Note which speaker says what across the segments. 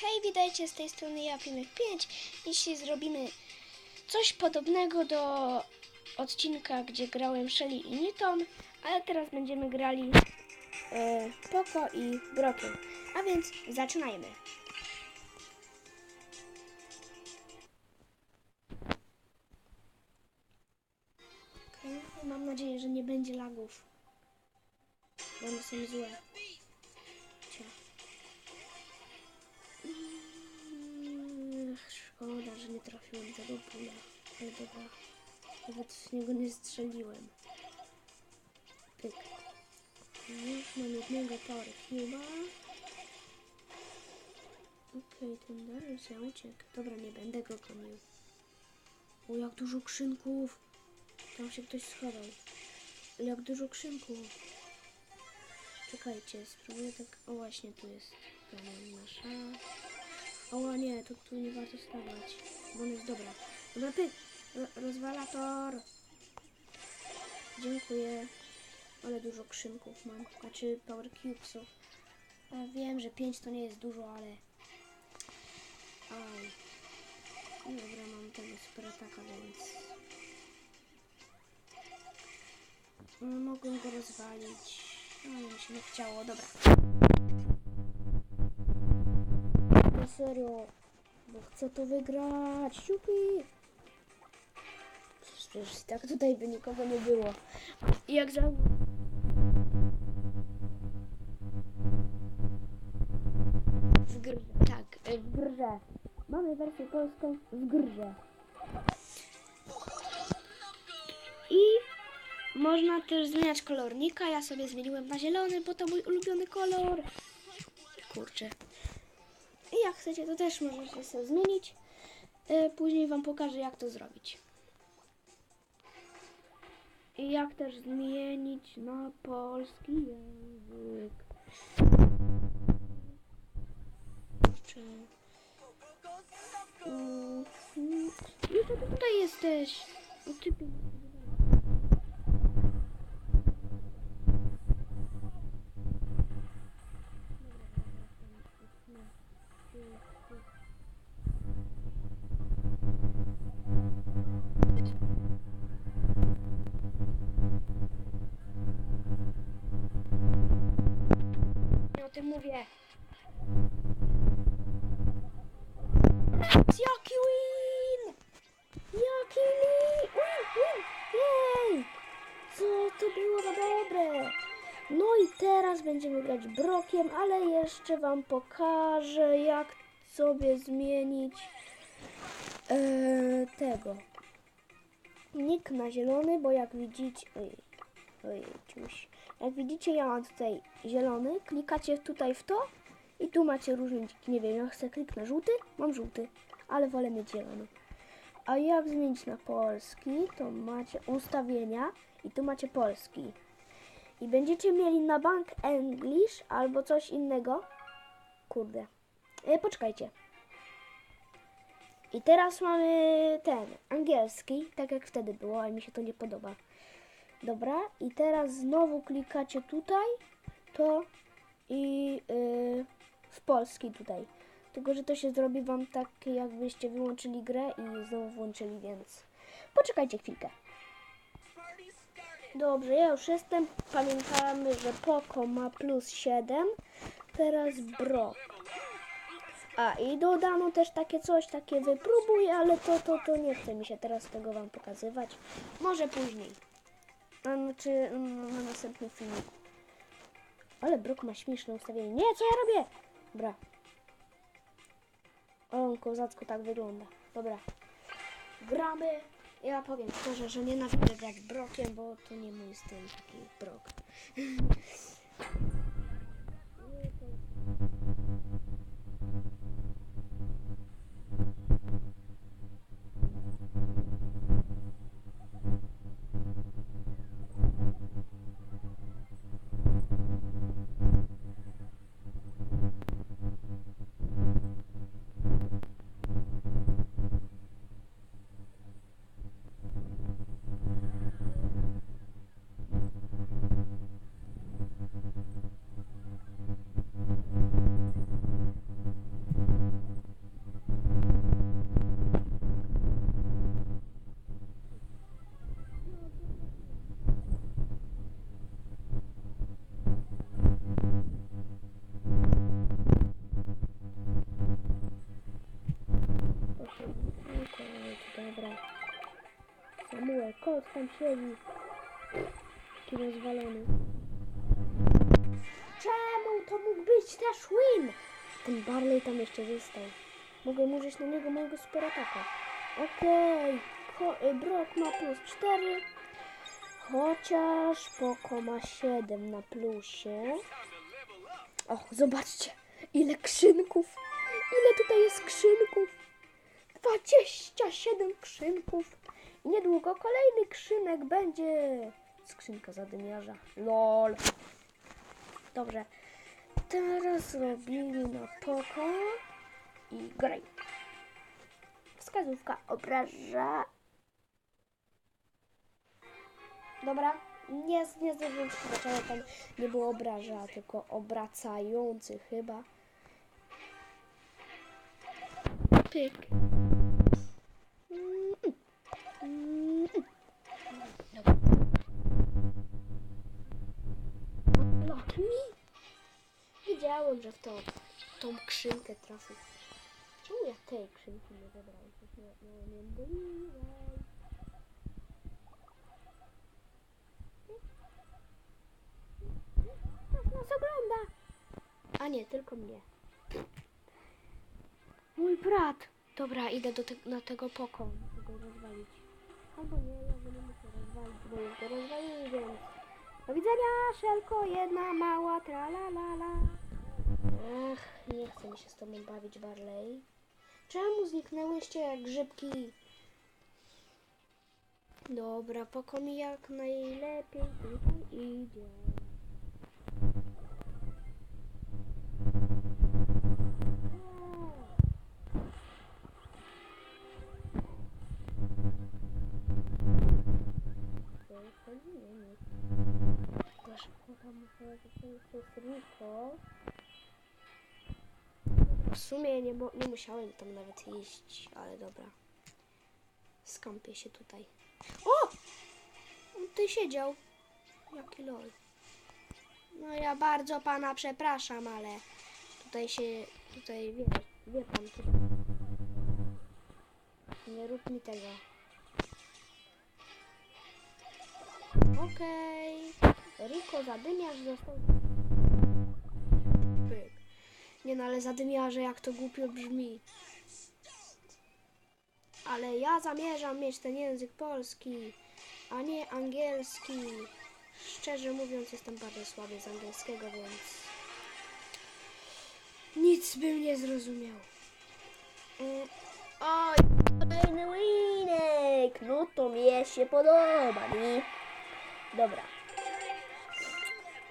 Speaker 1: Hej, witajcie z tej strony ja, Pimek 5. Dzisiaj zrobimy coś podobnego do odcinka, gdzie grałem Shelly i Niton, ale teraz będziemy grali e, Poco i Brokiem. A więc zaczynajmy. Mam nadzieję, że nie będzie lagów. One są złe. Szkoda, że nie trafiłem tego pula. Ale dobra. Nawet w niego nie strzeliłem. Pyk. Już mam jednego power cube'a. Okej, ten Darius ja uciekł. Dobra, nie będę go gonił. O, jak dużo krzynków. Tam się ktoś schował. Jak dużo krzynków. Czekajcie, spróbuję tak... O, właśnie tu jest. Dobra, nasza... O nie, to tu nie warto stawać, bo on jest dobra. Dobra! Ro rozwalator! Dziękuję. Ale dużo krzynków mam, znaczy power cubesów. Ja wiem, że 5 to nie jest dużo, ale... Aj. No Dobra, mam tego super ataka, więc... No, mogłem go rozwalić. Mi się nie chciało, dobra. Na serio, bo chcę to wygrać. Siupi! Przecież tak tutaj by nikogo nie było. I jak za... W grze, tak, e, w grze. Mamy wersję polską w grze. I można też zmieniać kolornika. Ja sobie zmieniłem na zielony, bo to mój ulubiony kolor. Kurczę. I jak chcecie, to też możecie sobie zmienić. E, Później Wam pokażę, jak to zrobić. I jak też zmienić na polski język. Kurczę. Mm, mm. Tutaj jesteś. O, tym mówię. Jaki win! Jaki win! Jej! Co to było za dobre? No i teraz będziemy grać brokiem, ale jeszcze wam pokażę, jak sobie zmienić e, tego. Nick na zielony, bo jak widzicie... Ciuś. Jak widzicie, ja mam tutaj zielony. Klikacie tutaj w to i tu macie różne dziki. Nie wiem, ja chcę kliknę żółty, mam żółty, ale wolę mieć zielony. A jak zmienić na polski, to macie ustawienia i tu macie polski. I będziecie mieli na bank English albo coś innego. Kurde. E, poczekajcie. I teraz mamy ten angielski, tak jak wtedy było, ale mi się to nie podoba. Dobra, i teraz znowu klikacie tutaj, to i yy, w polski tutaj. Tylko, że to się zrobi wam tak, jakbyście wyłączyli grę i znowu włączyli, więc poczekajcie chwilkę. Dobrze, ja już jestem. Pamiętamy, że Poco ma plus 7. Teraz Brock. A i dodano też takie coś, takie wypróbuj, ale to, to, to nie chce mi się teraz tego wam pokazywać. Może później. Mm, na następnym filmiku. Ale Brock ma śmieszne ustawienie. Nie, co ja robię? Dobra. O, kozacko tak wygląda. Dobra. Gramy. Ja powiem szczerze, że nienawidzę grać Brokiem, bo to nie mój styl taki Brok. Toad tam siedzi. Taki rozwalony. Czemu to mógł być też win? Ten Barley tam jeszcze został. Mogę użyć na niego mojego super ataka. Okej. Okay. Brock ma plus 4. Chociaż Poko ma 7 na plusie. O, zobaczcie, ile krzynków. Ile tutaj jest krzynków. 27 krzynków. Niedługo kolejny krzynek będzie. Skrzynka zadymiarza. LOL. Dobrze. Teraz robimy na poko i graj. Wskazówka obraża. Dobra. Nie, nie zdążyłem przeczytać, tam nie było obraża, tylko obracający chyba. Pyk. Że w to, tą krzynkę trafię. Czemu ja tej krzynki nie? Przecież nie, nie, nie. Ktoś nas ogląda. A nie, tylko mnie. Mój brat. Dobra, idę do te, na tego. Muszę go rozwalić. Albo nie, ja go nie muszę rozwalić, bo już go rozwaliłem. Do widzenia, Szelko, jedna mała tralalala. Ach, nie chce mi się z tobą bawić, Barley. Czemu zniknęłyście jak grzybki? Dobra, poko jak najlepiej tutaj idzie. Proszę, kocham, to jest Riko. W sumie nie, nie musiałem tam nawet iść, ale dobra. Skąpię się tutaj. O! On tutaj siedział. Jaki lol. No ja bardzo pana przepraszam, ale tutaj się, tutaj wie, wie pan. Nie rób mi tego. Okej. Riko zadymiarz został. Nie no, ale zadymiarze jak to głupio brzmi. Ale ja zamierzam mieć ten język polski, a nie angielski. Szczerze mówiąc, jestem bardzo słaby z angielskiego, więc nic bym nie zrozumiał. Mm, Oj, kolejny winek! No to mnie się podoba, nie? Dobra.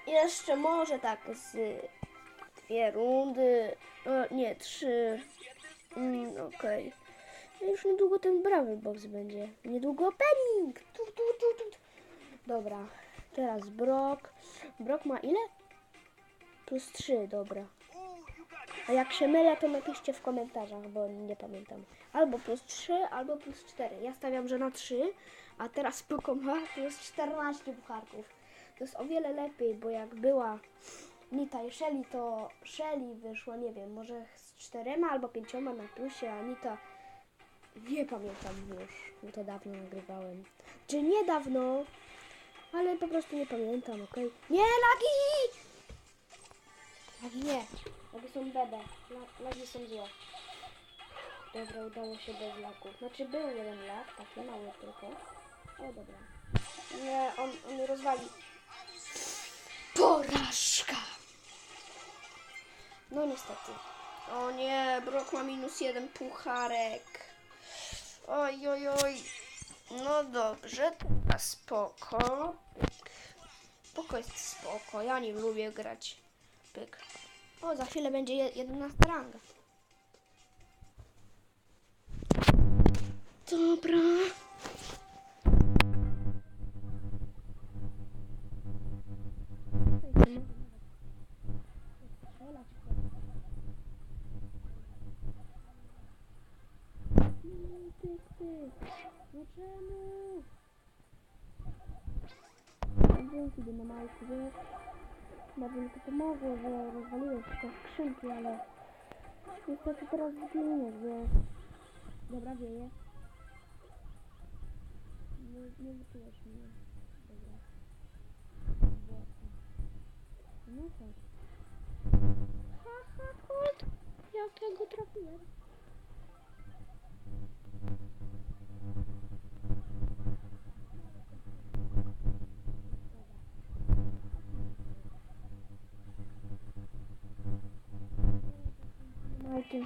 Speaker 1: Jeszcze może tak z dwie rundy. O, nie, trzy. Mm, Okej. No Już niedługo ten brawy box będzie. Niedługo opening. Tu, tu, tu, tu. Dobra. Teraz Brock. Brock ma ile? Plus 3, dobra. A jak się mylę, to napiszcie w komentarzach, bo nie pamiętam. Albo plus 3, albo plus 4. Ja stawiam, że na 3, a teraz Poko ma plus 14 pucharków. To jest o wiele lepiej, bo jak była Nita i Shelly, to Shelly wyszła, nie wiem, może z czterema albo pięcioma na plusie, a Nita nie pamiętam już, bo to dawno nagrywałem. Czy niedawno, ale po prostu nie pamiętam, okej? Nie, lagi! Lagi nie, lagi są bebe, La- lagi są złe. Dobra, udało się bez laków. Znaczy był jeden lak, taki mały tylko. O dobra. Nie, on, on mnie rozwali. Porażka! No niestety. O nie, Brok ma minus jeden pucharek. Oj, oj, oj. No dobrze, teraz spoko. Spoko jest spoko, ja nie lubię grać. Pyk. O, za chwilę będzie je- 11 ranga. Dobra. Czemu? Dzięki dynamajku, wiesz? Bardzo mi to pomogło, że rozwaliłem te skrzynki, ale niestety teraz zginiesz, wiesz? Dobra, wieje. nie, nie wyczułeś mnie. Dobra. No chodź. Haha, kurt! Jak ja go trafiłem?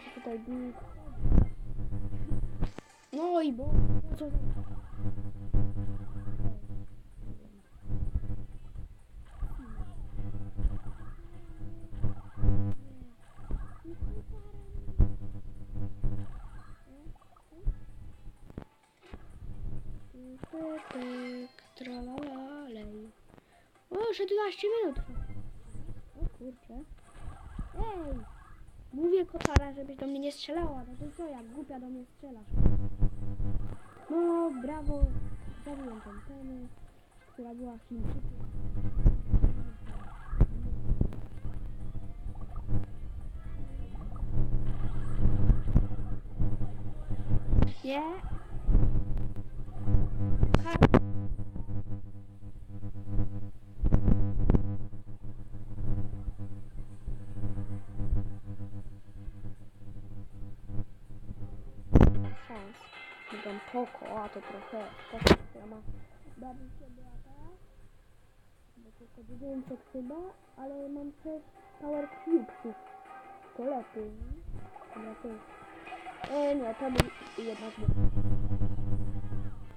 Speaker 1: Majkiem się tutaj bił. No i bo... Co? Tralalej. O, jeszcze 12 minut. O kurczę. Ej! Mówię kotara, żebyś do mnie nie strzelała. No to co, jak głupia do mnie strzelasz? No, brawo. Zabiłem tę tenę, która była Chińczykiem. Nie. Mogę poko, a to trochę poko, która ma bardziej się brata. Bo tylko 900 chyba, ale mam też power cubesów. To lepiej. To E, nie, to był jednak.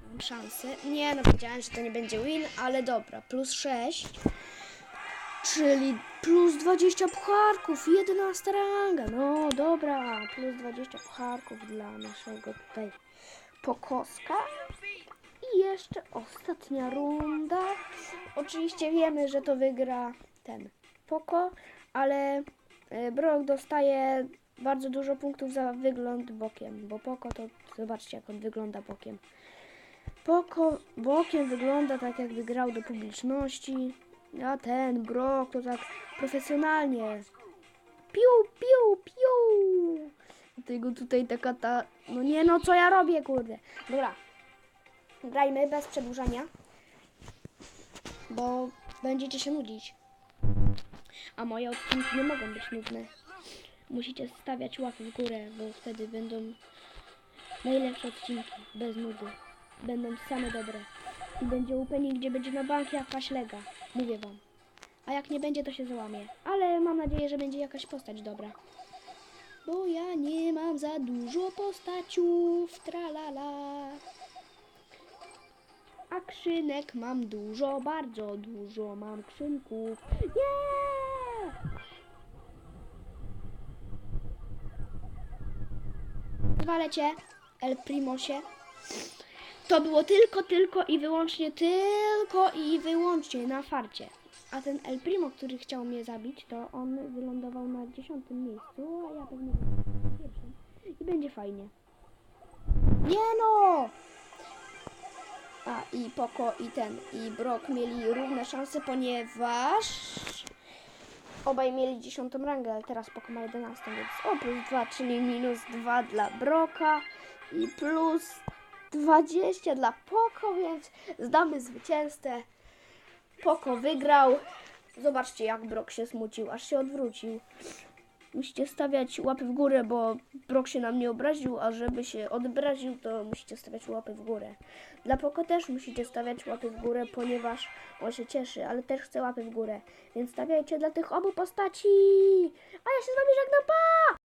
Speaker 1: Mam szansę. Nie, no wiedziałem, że to nie będzie win, ale dobra, plus 6. Czyli plus 20 pucharków, 11 ranga. No dobra, plus 20 pucharków dla naszego tutaj pokoska. I jeszcze ostatnia runda. Oczywiście wiemy, że to wygra ten poko, ale e, Brock dostaje bardzo dużo punktów za wygląd bokiem, bo poko to zobaczcie jak on wygląda bokiem. Poko bokiem wygląda tak jakby grał do publiczności, a ten Brock to tak profesjonalnie. Piu, piu, piu. Dlatego tutaj taka ta... No nie no, co ja robię, kurde. Dobra. Grajmy bez przedłużania. Bo będziecie się nudzić. A moje odcinki nie mogą być nudne. Musicie stawiać łapy w górę, bo wtedy będą najlepsze odcinki, bez nudy. Będą same dobre. I będzie upeni, gdzie będzie na bank jakaś lega. Mówię wam. A jak nie będzie, to się załamie. Ale mam nadzieję, że będzie jakaś postać dobra. Bo ja nie mam za dużo postaciów, tralala. A krzynek mam dużo, bardzo dużo mam krzynków. Nie! Zwalę cię, El Primosie. To było tylko, tylko i wyłącznie, tylko i wyłącznie na farcie. A ten El Primo, który chciał mnie zabić, to on wylądował na dziesiątym miejscu, a ja pewnie na pierwszym. I będzie fajnie. Nie no! A i Poko i ten, i Brock mieli równe szanse, ponieważ obaj mieli dziesiątą rangę, ale teraz Poko ma 11, więc o plus 2, czyli minus 2 dla Broka i plus 20 dla Poko, więc zdamy zwycięzcę. Poko wygrał. Zobaczcie, jak Brok się smucił, aż się odwrócił. Musicie stawiać łapy w górę, bo Brok się na mnie obraził, a żeby się obraził, to musicie stawiać łapy w górę. Dla Poko też musicie stawiać łapy w górę, ponieważ on się cieszy, ale też chce łapy w górę. Więc stawiajcie dla tych obu postaci. A ja się z wami żegnam, pa!